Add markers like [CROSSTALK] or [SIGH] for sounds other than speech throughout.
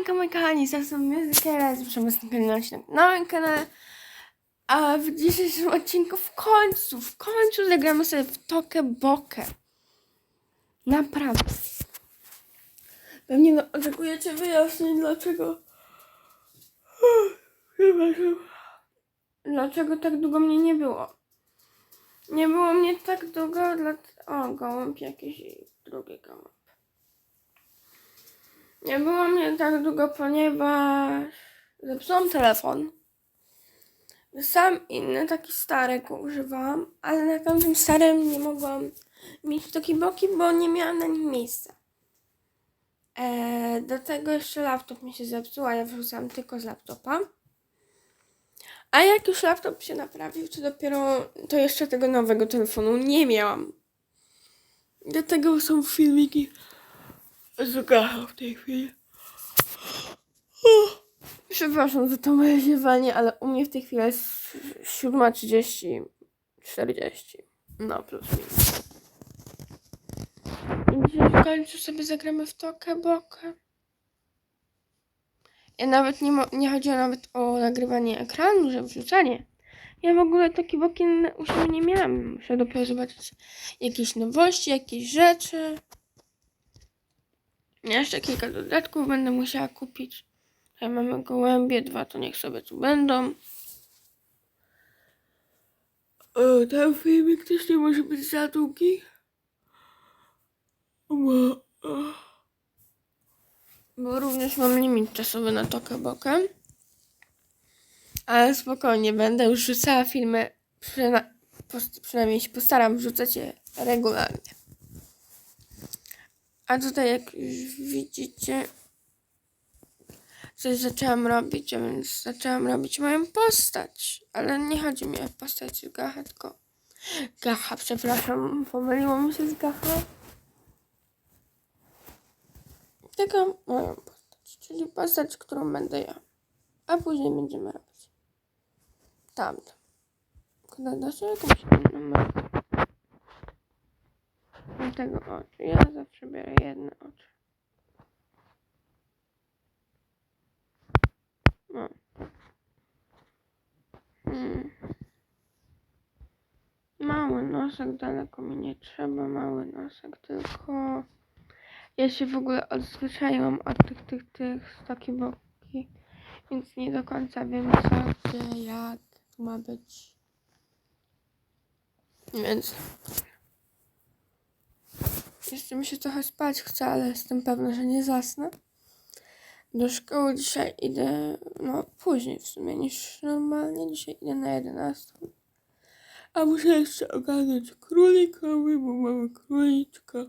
Siemanko moi kochani, z tym Music Era, zapraszam was na na moim kanale. A w dzisiejszym odcinku w końcu, w końcu zagramy sobie w Tokę Bokę. Naprawdę. Pewnie no, oczekujecie wyjaśnień dlaczego. Dlaczego tak długo mnie nie było? Nie było mnie tak długo, dla... O, gołąb jakiś i drugi gołąb. Nie było mnie tak długo, ponieważ zepsułam telefon. Sam inny, taki stary używałam, ale na tamtym starym nie mogłam mieć takie boki, bo nie miałam na nim miejsca. Eee, do tego jeszcze laptop mi się zepsuł, a ja wrzucałam tylko z laptopa. A jak już laptop się naprawił, to dopiero to jeszcze tego nowego telefonu nie miałam. Do tego są filmiki z Gacha w tej chwili. Przepraszam za to moje ziewanie, ale u mnie w tej chwili jest 7.30, 40. No, plus minus. I w końcu sobie zagramy w tokę bokę. Ja nawet nie, mo- nie chodziło nawet o nagrywanie ekranu, że wrzucanie. Ja w ogóle takie boki u siebie nie miałam. Muszę dopiero zobaczyć jakieś nowości, jakieś rzeczy. Jeszcze kilka dodatków będę musiała kupić. Tutaj mamy gołębie, dwa to niech sobie tu będą. O, ten filmik też nie może być za długi. Bo, bo również mam limit czasowy na tokę bokę. Ale spokojnie, będę już rzucała filmy, przyna- przynajmniej się postaram wrzucać je regularnie. A tutaj jak już widzicie, coś zaczęłam robić, a więc zaczęłam robić moją postać. Ale nie chodzi mi o postać Gacha, tylko Gacha, przepraszam, pomyliło mi się z Gacha. Tylko moją postać, czyli postać, którą będę ja. A później będziemy robić tamto. Kiedy da się jakąś inną tego oczy. Ja zawsze biorę jedne oczy. No. Hmm. Mały nosek, daleko mi nie trzeba, mały nosek, tylko ja się w ogóle odzwyczaiłam od tych, tych, tych stoki boki, więc nie do końca wiem co, gdzie, jak ma być. Więc jeszcze mi się trochę spać chce, ale jestem pewna, że nie zasnę. Do szkoły dzisiaj idę, no później w sumie niż normalnie. Dzisiaj idę na 11. A muszę jeszcze ogarnąć królikowi, bo mamy króliczka.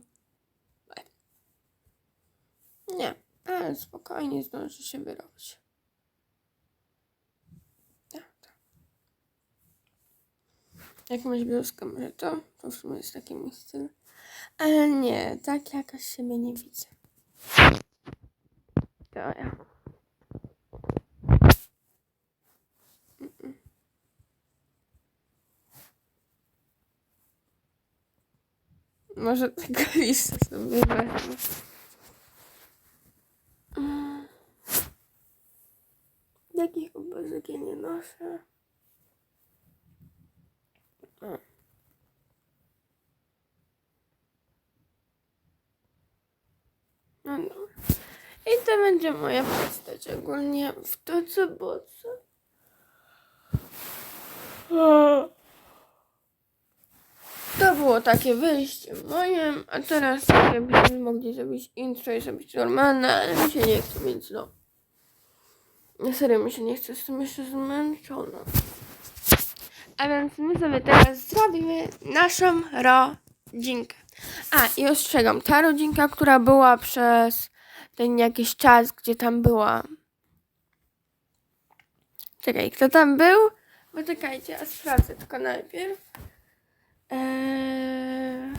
Nie, ale spokojnie zdążę się wyrobić. Tak, tak. Jak masz bluzkę, może to? To w sumie jest taki mój styl. Ale nie, tak jakoś siebie nie widzę. To ja. Może tego [LAUGHS] lista sobie wezmę. Mm. Takich obrazek ja nie noszę. O. No dobra. I to będzie moja postać ogólnie w toce boce. O. To było takie wyjście moje, a teraz sobie byśmy mogli zrobić intro i zrobić normalne, ale mi się nie chce, więc no. Serio mi się nie chce, jestem jeszcze zmęczona. A więc my sobie teraz zrobimy naszą rodzinkę. A, i ostrzegam, ta rodzinka, która była przez ten jakiś czas, gdzie tam była. Czekaj, kto tam był? Poczekajcie, a sprawdzę tylko najpierw. Eee,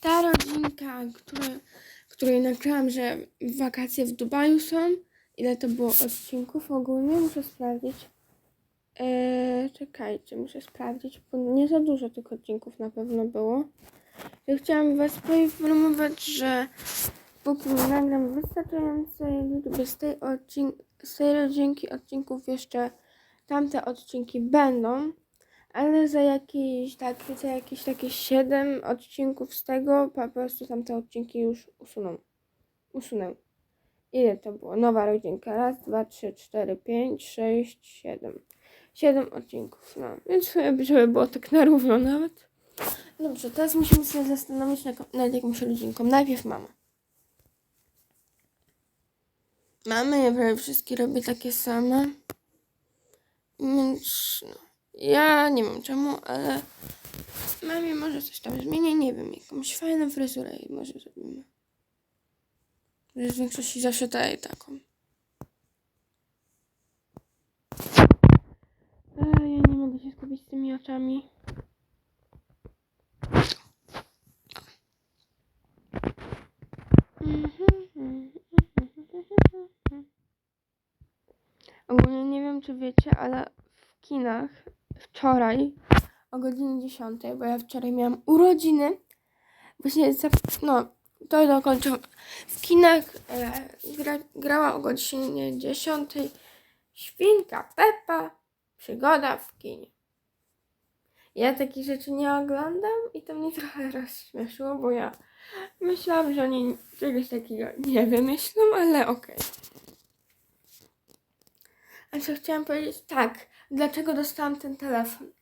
ta rodzinka, która, której nagrałam, że wakacje w Dubaju są. Ile to było odcinków ogólnie? Muszę sprawdzić. Eee, czekajcie, muszę sprawdzić, bo nie za dużo tych odcinków na pewno było. Ja chciałam Was poinformować, że póki nie nagram wystarczającej liczby z tej, odcin- z tej rodzinki odcinków jeszcze tamte odcinki będą, ale za jakieś takie, za jakieś takie 7 odcinków z tego po prostu tamte odcinki już usuną. Usunę. Ile to było? Nowa rodzinka. Raz, dwa, trzy, cztery, pięć, sześć, siedem. Siedem odcinków. No, więc żeby żeby było tak na równo nawet. Dobrze, teraz musimy się zastanowić nad jakąś rodzinką. Najpierw mama. Mamy, ja prawie wszystkie robię takie same. Więc no, ja nie wiem czemu, ale mamie może coś tam zmienię, nie wiem, jakąś fajną fryzurę i może zrobimy. W większości zawsze daje taką. E, ja nie mogę się skupić z tymi oczami. Ogólnie nie wiem, czy wiecie, ale w kinach wczoraj o godzinie 10, bo ja wczoraj miałam urodziny. Właśnie, za, no, to dokończę. W kinach e, gra, grała o godzinie 10 Świnka Peppa, przygoda w kinie. Ja takich rzeczy nie oglądam i to mnie [LAUGHS] trochę rozśmieszyło, bo ja myślałam, że oni czegoś takiego nie wymyślą, ale okej. A co chciałam powiedzieć? Tak, dlaczego dostałam ten telefon?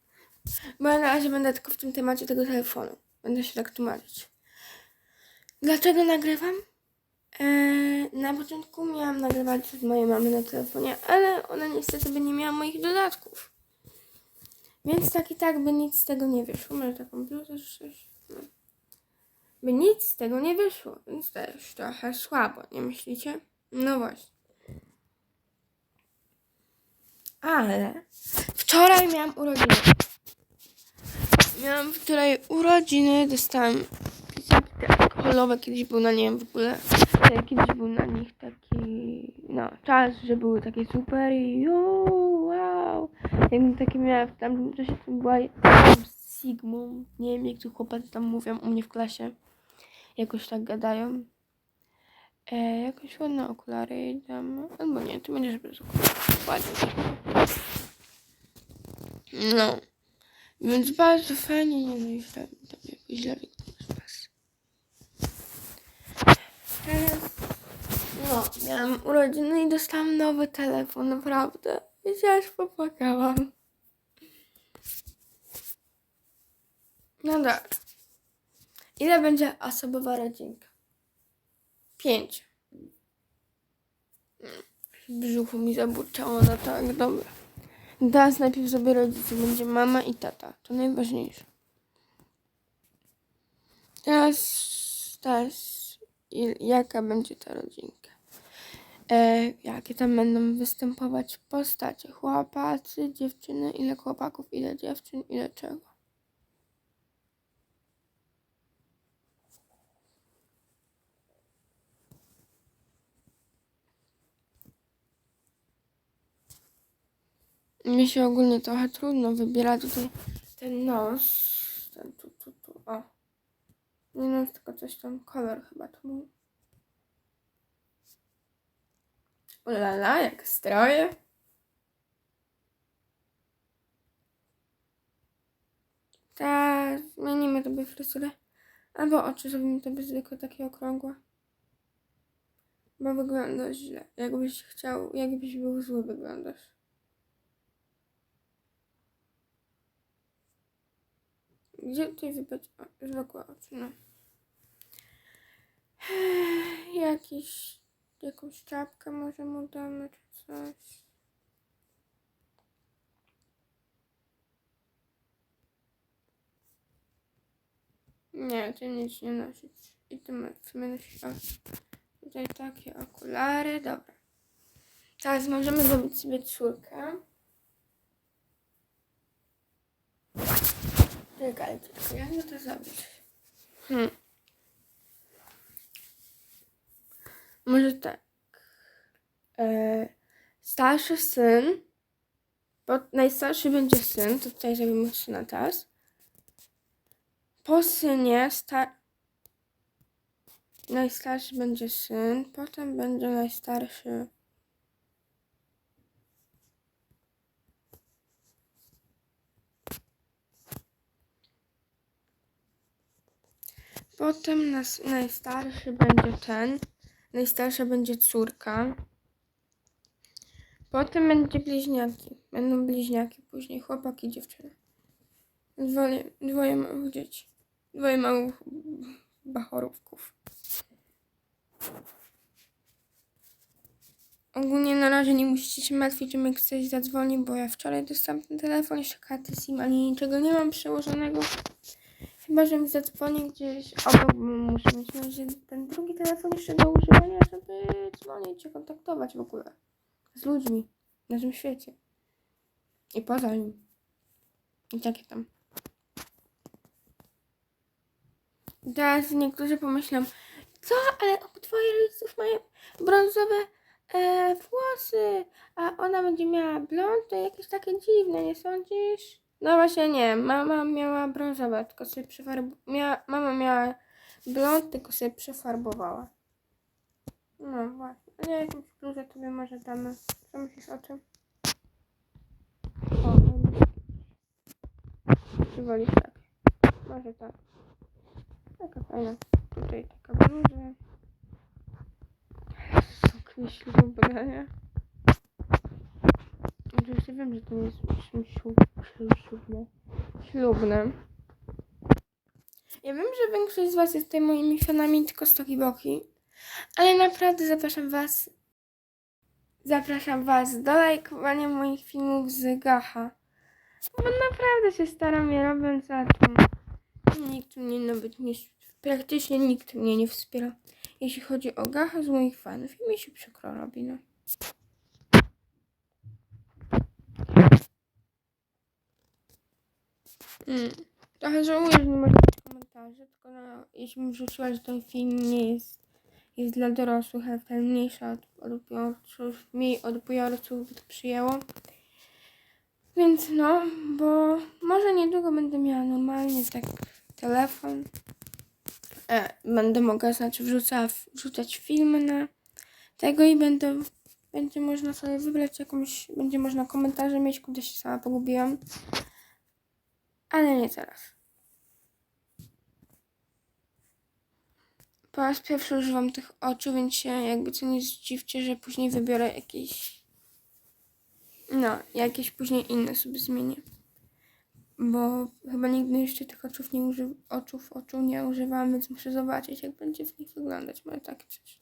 Bo ja na razie będę tylko w tym temacie tego telefonu. Będę się tak tłumaczyć. Dlaczego nagrywam? Eee, na początku miałam nagrywać z mojej mamy na telefonie, ale ona niestety by nie miała moich dodatków. Więc tak i tak by nic z tego nie wyszło. Może taką bluzę czy coś. No. By nic z tego nie wyszło, więc też trochę słabo, nie myślicie? No właśnie. Ale wczoraj miałam urodziny. Miałam wczoraj urodziny, dostałam pisaki te alkoholowe, kiedyś był na nie w ogóle, ale kiedyś był na nich taki, no, czas, że były takie super i wow. Jakbym takie miała w tamtym czasie, to była Sigmund, nie wiem jak tu chłopacy tam mówią u mnie w klasie, jakoś tak gadają. E, jakoś ładne okulary tam, nie, ty będziesz bez ładnie. No. Więc bardzo fajnie, nie no i źle, tam jakoś wyglądasz was. No, miałam urodziny i dostałam nowy telefon, naprawdę. I się aż popłakałam. No dobra. Ile będzie osobowa rodzinka? Pięć. Brzuchu mi zaburczało na tak, dobra. Teraz najpierw sobie rodzice, będzie mama i tata. To najważniejsze. Teraz, teraz jaka będzie ta rodzinka? E, jakie tam będą występować postacie? Chłopacy, dziewczyny, ile chłopaków, ile dziewczyn, ile czego? Mi się ogólnie trochę trudno wybiera tutaj ten nos. Ten tu, tu, tu, o. Nie nos, tylko coś tam, kolor chyba tu był. Ulala, jak stroje. Tak, zmienimy tobie fryzurę. Albo oczy zrobimy tobie zwykłe, takie okrągłe. Bo wyglądasz źle. Jakbyś chciał, jakbyś był zły, wyglądasz. Gdzie tutaj wybrać o, zwykłe oczy? No. Jakiś, jakąś czapkę może mu damy, czy coś. Nie, ty nic nie nosić. I ty sumie nosisz o, tutaj takie okulary. Dobra. Teraz możemy zrobić sobie córkę. Czekaj, tylko jak to zrobić? Hmm. Może tak. E, starszy syn, bo najstarszy będzie syn, to tutaj zrobimy syna teraz. Po synie sta... Najstarszy będzie syn, potem będzie najstarszy. Potem nas, najstarszy będzie ten. Najstarsza będzie córka. Potem będzie bliźniaki. Będą bliźniaki później, chłopak i dziewczyna. Dwoje, dwoje małych dzieci. Dwoje małych bachorówków. Ogólnie na razie nie musicie się martwić, że mi ktoś zadzwoni, bo ja wczoraj dostałam ten telefon, jeszcze karty SIM, ale niczego nie mam przełożonego. Chyba, że mi zadzwoni gdzieś obok, bo muszę mieć na ten drugi telefon jeszcze do używania, żeby dzwonić się kontaktować w ogóle z ludźmi na tym świecie. I poza nim. I takie tam. Teraz niektórzy pomyślą, co, ale obydwoje rodziców mają brązowe e, włosy, a ona będzie miała blond, to jakieś takie dziwne, nie sądzisz? No właśnie nie, mama miała brązowe, tylko sobie przefarb... Miała, mama miała blond, tylko sobie przefarbowała. No właśnie, a ja jakąś bluzę tobie może damy. Co myślisz o tym? O, czy wolisz tak? Może tak. Taka fajna. Tutaj taka bluza. Suknie ślubne, nie? Oczywiście wiem, że to nie jest czymś ślub, ślub, ślubne. Ślubne. Ja wiem, że większość z Was jest tutaj moimi fanami tylko Stoki Boki, ale naprawdę zapraszam Was zapraszam Was do lajkowania moich filmów z Gacha. Bo naprawdę się staram je robiąc za to. Nikt mnie nawet nie, praktycznie nikt mnie nie wspiera, jeśli chodzi o Gacha z moich fanów i mi się przykro robi, no. Mm. Trochę żałuję, że nie być komentarzy, tylko no, jeśli bym wrzuciła, że ten film nie jest, jest dla dorosłych, ale ten mniejszy od odbiorców, mniej odbiorców by to przyjęło. Więc no, bo może niedługo będę miała normalnie tak telefon. E, będę mogła, znaczy wrzucała, wrzucać filmy na tego i będę, będzie można sobie wybrać jakąś, będzie można komentarze mieć, kudy się sama pogubiłam. Ale nie teraz. Po raz pierwszy używam tych oczu, więc się jakby co nie zdziwcie, że później wybiorę jakieś... No, jakieś później inne sobie zmienię. Bo chyba nigdy jeszcze tych oczów nie uży... oczów oczu nie używałam, więc muszę zobaczyć, jak będzie w nich wyglądać. Może tak coś.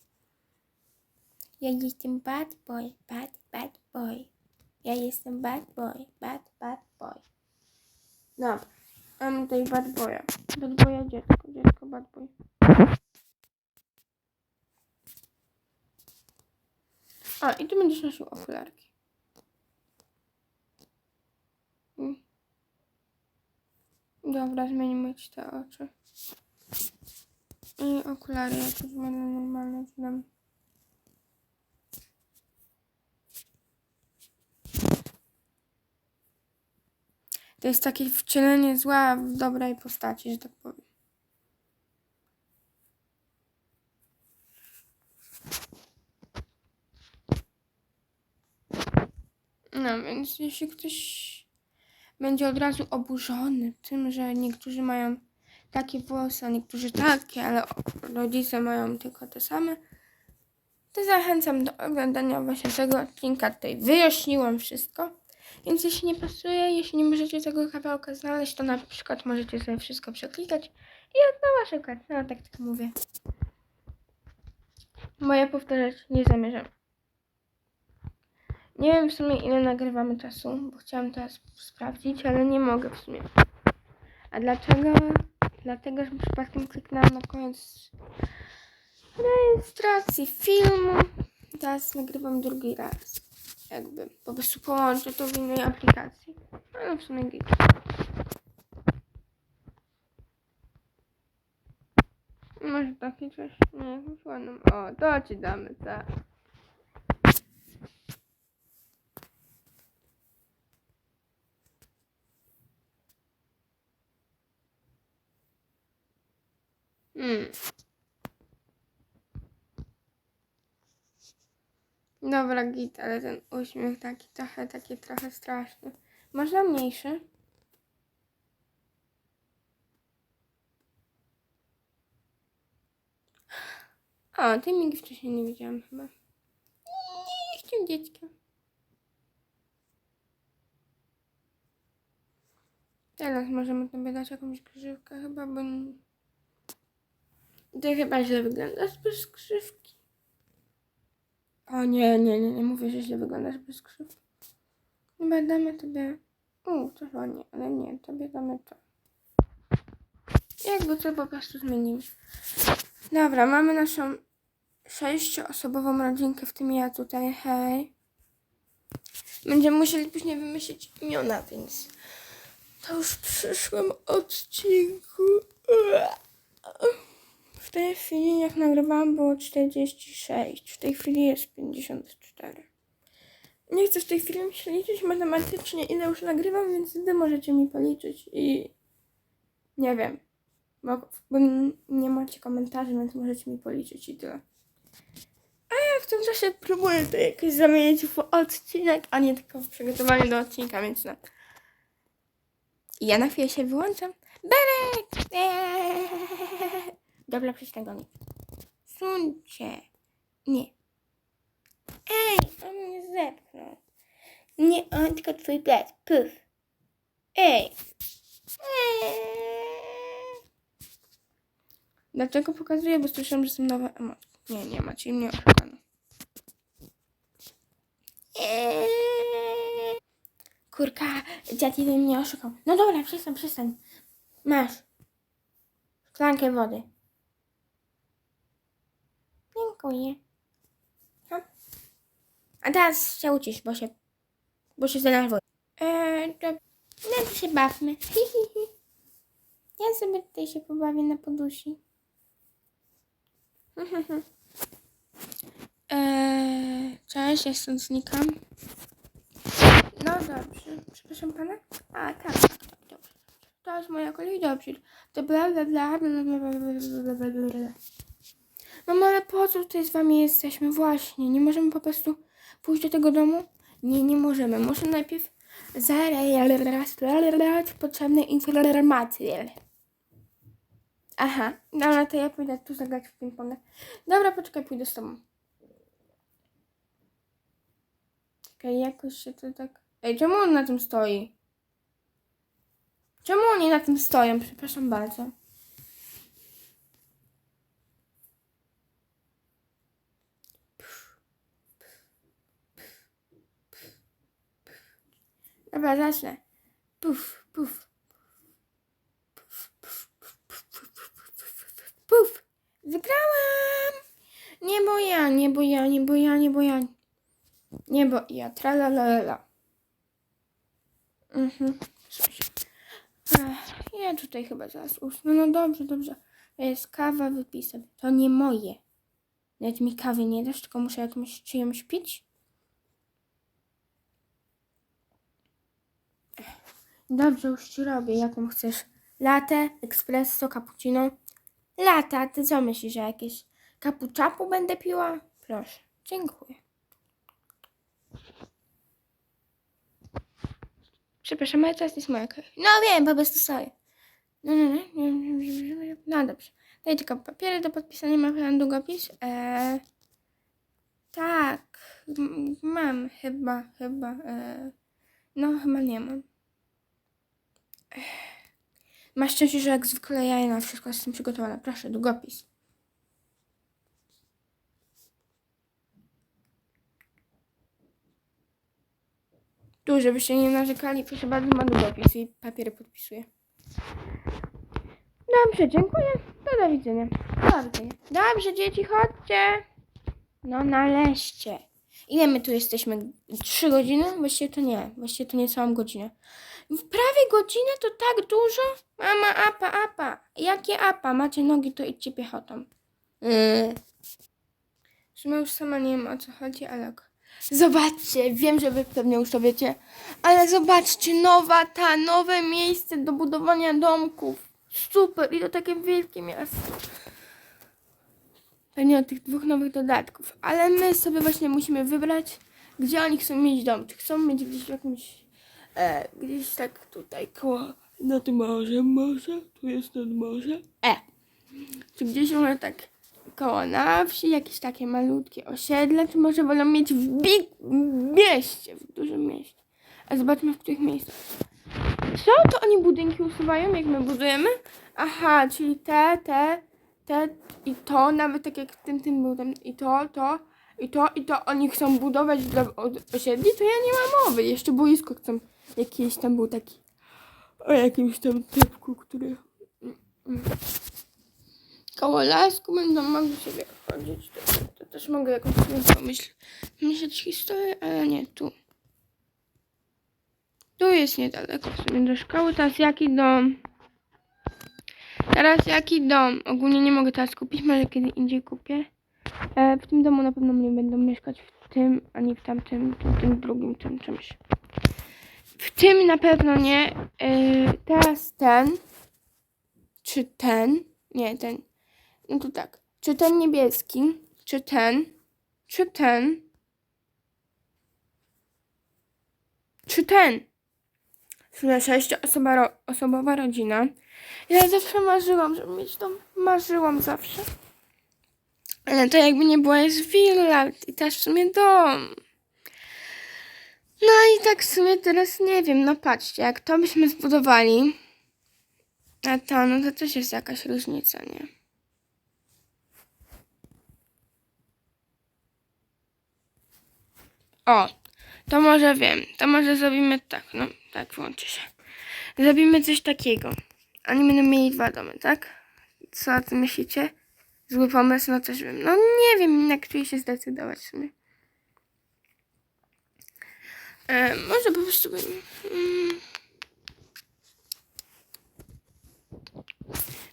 Ja jestem bad boy, bad, bad boy. Ja jestem bad boy, bad, bad boy. Dobra. Mam tutaj bad boya. Bad boya dziecko, dziecko bad boy. A, i tu będziesz nosił okularki. Mm. Dobra, zmienimy ci te oczy. I okulary jakieś będą normalne znam. To jest takie wcielenie zła w dobrej postaci, że tak powiem. No, więc jeśli ktoś będzie od razu oburzony tym, że niektórzy mają takie włosy, a niektórzy takie, ale rodzice mają tylko te same, to zachęcam do oglądania właśnie tego odcinka. Tutaj wyjaśniłam wszystko. Więc jeśli nie pasuje, jeśli nie możecie tego kawałka znaleźć, to na przykład możecie sobie wszystko przeklikać i od nowa szukać. No tak tylko mówię. Bo ja powtarzać nie zamierzam. Nie wiem w sumie ile nagrywamy czasu, bo chciałam teraz sprawdzić, ale nie mogę w sumie. A dlaczego? Dlatego, że przypadkiem kliknęłam na koniec rejestracji filmu. Teraz nagrywam drugi raz. Jakby po prostu połączę to w innej aplikacji. Ale w sumie git. Może taki coś? Nie, jakąś ładną. O, to ci damy, tak. Hmm. Dobra, git, ale ten uśmiech taki trochę, taki trochę straszny. Można mniejszy? A, tej migi wcześniej nie widziałam chyba. Nie, jestem dzieckiem. Teraz możemy tobie dać jakąś grzywkę chyba, bo... Ty chyba źle wyglądasz bez grzywki. O nie, nie, nie, nie mówię, że źle wyglądasz bez grzywki. Chyba damy tobie... U, to ładnie, ale nie, tobie damy to. Jakby to po prostu zmienimy. Dobra, mamy naszą sześcioosobową rodzinkę, w tym ja tutaj, hej. Będziemy musieli później wymyślić imiona, więc to już w przyszłym odcinku. W tej chwili, jak nagrywałam, było 46. W tej chwili jest 54. Nie chcę w tej chwili się liczyć matematycznie, ile już nagrywam, więc wy możecie mi policzyć i nie wiem. Bo, nie macie komentarzy, więc możecie mi policzyć i tyle. A ja w tym czasie próbuję to jakoś zamienić w odcinek, a nie tylko w przygotowanie do odcinka, więc no. I ja na chwilę się wyłączam. Berek! Eee! Dobra, przestań gonić. Suńcie. Nie. Ej, on mnie zepchnął. Nie, on tylko twój plec. Puf. Ej. Eee. Dlaczego pokazuję? Bo słyszałam, że są nowe emocje. Nie, nie ma, czyli mnie oszukano. Eee. Kurka, dziadek mnie oszukał. No dobra, przestań, przestań. Masz. Szklankę wody. Dziękuję. Hop. A teraz się ucisz, bo się, bo się zdenerwuję. Eee, to, no to się bawmy. Hi, hi, hi. Ja sobie tutaj się pobawię na podusi. eee, cześć, ja stąd znikam. No dobrze. Przepraszam pana? A, tak, tak, tak, dobrze. To jest moja kolej, dobrze. To bla bla bla bla bla bla bla bla bla bla. Mamo, ale po co tutaj z wami jesteśmy? Właśnie, nie możemy po prostu pójść do tego domu? Nie, nie możemy. Muszę najpierw zarejestrować potrzebne informacje. Aha, dobra, to ja pójdę tu zagrać w ping-ponga. Dobra, poczekaj, pójdę z tobą. Czekaj, jakoś się to tak... Ej, czemu on na tym stoi? Czemu oni na tym stoją? Przepraszam bardzo. Dobra, zacznę. Puf, puf. Puf, puf, puf, puf, puf, puf, puf! Wygrałam! Nie bo ja, nie bo ja, nie bo ja, nie bo ja. Nie bo ja, tralalala. Mhm. Coś. Ja tutaj chyba zaraz usnę. No dobrze, dobrze. To jest kawa, wypij sobie. To nie moje. Nawet mi kawy nie dasz, tylko muszę jakąś czyjąś pić. Dobrze, już ci robię. Jaką chcesz? Latte, espresso, cappuccino? Latte, a ty co myślisz, że jakieś kapuczapu będę piła? Proszę, dziękuję. Przepraszam, ale teraz jest moja kolej. No wiem, po prostu stoję. No, no, no, no, no, no, no dobrze. Daj tylko papiery do podpisania, ma pan długopis? Eee, tak, mam chyba, chyba, eee, no chyba nie mam. Masz szczęście, że jak zwykle ja na wszystko jestem przygotowana. Proszę, długopis. Tu, żebyście nie narzekali, proszę bardzo, ma długopis i papiery podpisuję. Dobrze, dziękuję. To do widzenia. Do widzenia. Dobrze, dzieci, chodźcie. No, naleźcie. Ile my tu jesteśmy? Trzy godziny? Właściwie to nie. Właściwie to nie całą godzinę. Prawie godzinę to tak dużo? Mama, apa, apa. Jakie apa? Macie nogi, to idźcie piechotą. Yy. W sumie już sama nie wiem o co chodzi, ale. Zobaczcie, wiem, że wy pewnie już to wiecie, ale zobaczcie, nowa ta, nowe miejsce do budowania domków. Super, i to takie wielkie miasto. Pewnie od tych dwóch nowych dodatków, ale my sobie właśnie musimy wybrać, gdzie oni chcą mieć dom. Czy chcą mieć gdzieś w jakimś, e, gdzieś tak tutaj koło, nad morzem może, tu jest nad morze, e. Czy gdzieś może tak koło na wsi, jakieś takie malutkie osiedle, czy może wolą mieć w big mieście, w dużym mieście. A zobaczmy w których miejscach. Co? To oni budynki usuwają, jak my budujemy? Aha, czyli te, te, te i to, nawet tak jak w tym, tym był tam i to, to, i to, i to oni chcą budować dla osiedli, to ja nie mam mowy. Jeszcze boisko chcą, jakiś tam był taki, o jakimś tam typku, który mm, mm. koło lasku będą mogli sobie chodzić. To, to też mogę jakąś sobie pomyśleć, myśleć historię, ale nie tu. Tu jest niedaleko w sumie do szkoły. Teraz jaki dom? Teraz jaki dom? Ogólnie nie mogę teraz kupić, może kiedy indziej kupię. E, w tym domu na pewno nie będą mieszkać w tym, ani w tamtym, tym, tym drugim, tym czymś. W tym na pewno nie. E, teraz ten. Czy ten? Nie, ten. No to tak. Czy ten niebieski? Czy ten? Czy ten? Czy ten? Sumie sześcioosoba ro- osobowa rodzina. Ja zawsze marzyłam, żeby mieć dom. Marzyłam zawsze. Ale to jakby nie było jest willa i też w sumie dom. No i tak w sumie teraz nie wiem, no patrzcie, jak to byśmy zbudowali, a to, no to też jest jakaś różnica, nie? O, to może wiem, to może zrobimy tak, no tak, włączy się. Zrobimy coś takiego. Oni będą mieli dwa domy, tak? Co o tym myślicie? Zły pomysł, no też wiem. No nie wiem, na który się zdecydować w sumie. E, może po prostu bym... Mm.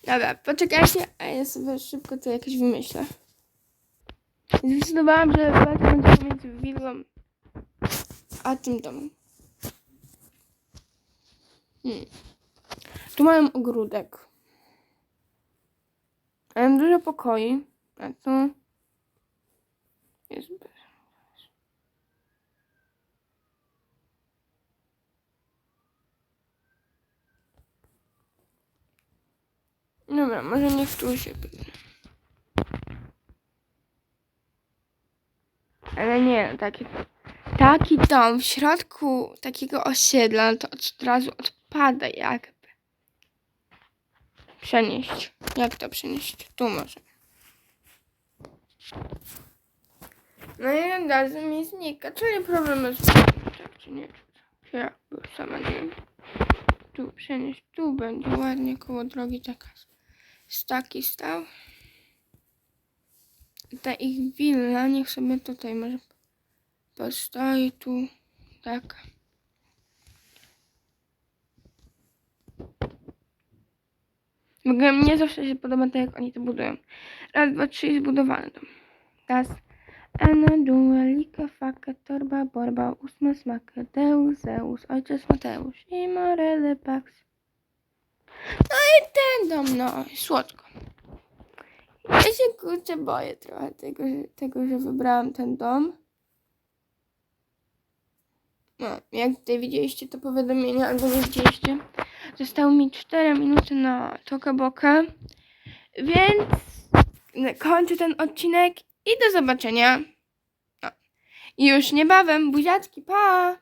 Dobra, poczekajcie, a ja sobie szybko to jakoś wymyślę. Zdecydowałam, że warto będzie pomiędzy willą a tym domem. Hmm. Tu mają ogródek. Mam dużo pokoi, a tu jest. Dobra, może niech tu się. Ale nie, no taki, dom w środku takiego osiedla, no to od razu odpada jakby. Przenieść. Jak to przenieść? Tu może. No i od razu mi znika, czyli problemy z tak czy nie? Czy ja sama nie wiem. Tu przenieść, tu będzie ładnie koło drogi taka z taki stał. Ta ich willa, niech sobie tutaj może postoi tu, tak. W ogóle mnie zawsze się podoba to, jak oni to budują. Raz, dwa, trzy zbudowany dom. Raz. Ena, dua, lika, faka, torba, borba, ósma, smaka, deus, zeus, ojciec Mateusz i morele, pax. No i ten dom, no, słodko. Ja się kurczę boję trochę tego, tego, że wybrałam ten dom. No, jak tutaj widzieliście to powiadomienie, albo nie widzieliście, zostały mi 4 minuty na Toka Boka, więc kończę ten odcinek i do zobaczenia. No. I już niebawem, buziaczki, pa!